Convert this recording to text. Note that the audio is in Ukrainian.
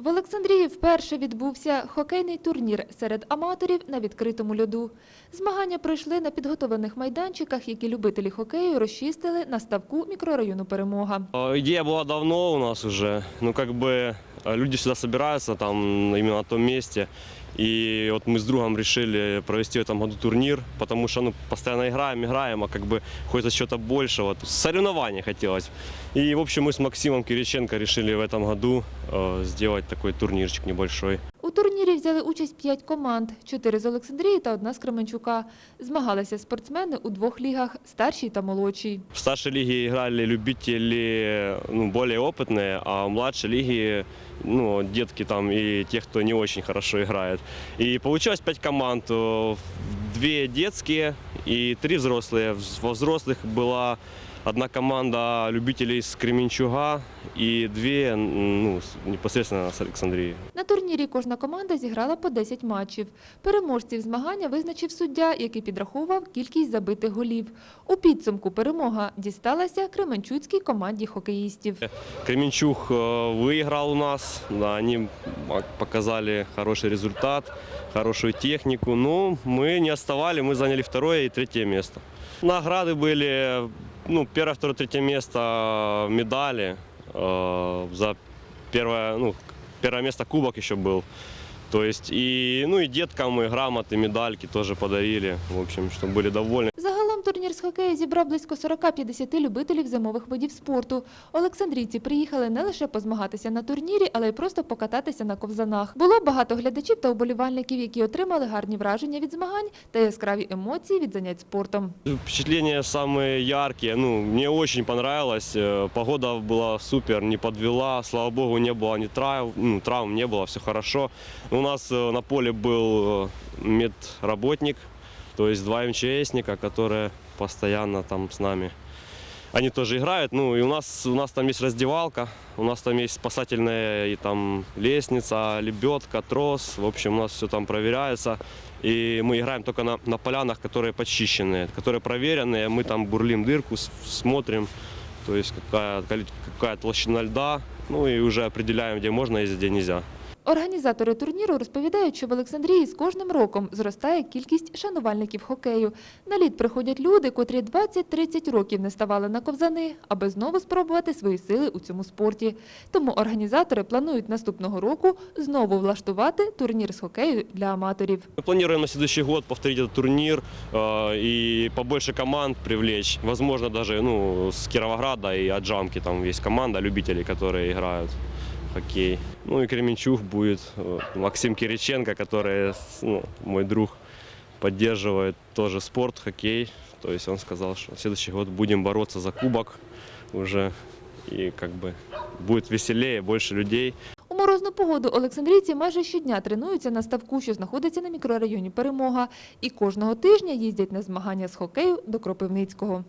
В Олександрії вперше відбувся хокейний турнір серед аматорів на відкритому льоду. Змагання пройшли на підготовлених майданчиках, які любителі хокею розчистили на ставку мікрорайону Перемога. Ідея була давно у нас уже. Ну, бы люди сюди збираються там, именно на тому месте. И вот мы с другом решили провести в этом году турнир, потому что ну, постоянно играем, играем, а как бы хочется чего-то большего. Соревнования хотелось. И, в общем, мы с Максимом Кириченко решили в этом году э, сделать такой турнирчик небольшой. У турнірі взяли участь п'ять команд: чотири з Олександрії та одна з Кременчука. Змагалися спортсмени у двох лігах старшій та молодшій. В старшей лиге играли любители ну, более опытные, а в младшей лиге ну, детки там и те, кто не очень хорошо играет. И получилось пять команд. э, Две детские и три взрослые. Вз- Во взрослых была одна команда любителей из Кременчуга и две м, ну, с- непосредственно с Александрии. На турнірі кожна команда зіграла по 10 матчів. Переможців змагання визначив суддя, який підраховував кількість забитих голів. У підсумку перемога дісталася Кременчуцькій команді хокеїстів. Кременчуг э, выиграл у нас, да, они м, показали хороший результат, хорошую технику, но мы не отставали, мы заняли второе и третье место. Награды были, ну, первое, второе, третье место э, медали, э, за первое, ну, первое место кубок еще был. То есть и, ну, и деткам и грамоты, медальки тоже подарили, в общем, чтобы были довольны. Загалом турнір з хокею зібрав близько 40-50 любителів зимових видів спорту. Олександрійці приїхали не лише позмагатися на турнірі, але й просто покататися на ковзанах. Було багато глядачів та уболівальників, які отримали гарні враження від змагань та яскраві емоції від занять спортом. Впечатления самые яркие. Ну, мне очень понравилось. Э, Погода была супер, не подвела. Слава богу, не было ни травм, ну, травм не было, все хорошо. У нас э, на поле был э, медработник, то есть два МЧСника, которые постоянно там с нами. Они тоже играют. Ну и у нас у нас там есть раздевалка, у нас там есть спасательная и там лестница, лебедка, трос. В общем, у нас все там проверяется. И мы играем только на, на полянах, которые почищенные, которые проверенные. Мы там бурлим дырку, смотрим, то есть какая, какая толщина льда. Ну и уже определяем, где можно ездить, где нельзя. Організатори турніру розповідають, що в Олександрії з кожним роком зростає кількість шанувальників хокею. На лід приходять люди, котрі 20-30 років не ставали на ковзани, аби знову спробувати свої сили у цьому спорті. Тому організатори планують наступного року знову влаштувати турнір з хокею для аматорів. Мы планируем на следующий год повторить этот турнир э, и побольше команд привлечь. Возможно, даже ну, с Кировограда и Аджамки там есть команда любителей, которые играют в хоккей. Ну и Кременчуг будет э, Максим Кириченко, который, ну, мой друг, поддерживает тоже спорт, хоккей. То есть он сказал, что в следующий год будем бороться за кубок уже. И как бы будет веселее, больше людей. У морозну погоду олександрійці майже щодня тренуються на ставку, що знаходиться на мікрорайоні Перемога, і кожного тижня їздять на змагання з хокею до Кропивницького.